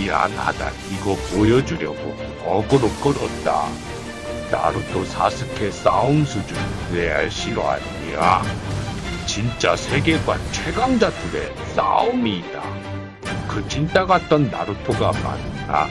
미안하다. 이거 보여주려고 어그로 끌었다. 나루토 사스케 싸움 수준 레알 실화 아니야. 진짜 세계관 최강자들의 싸움이다. 그 진짜 같던 나루토가 맞나?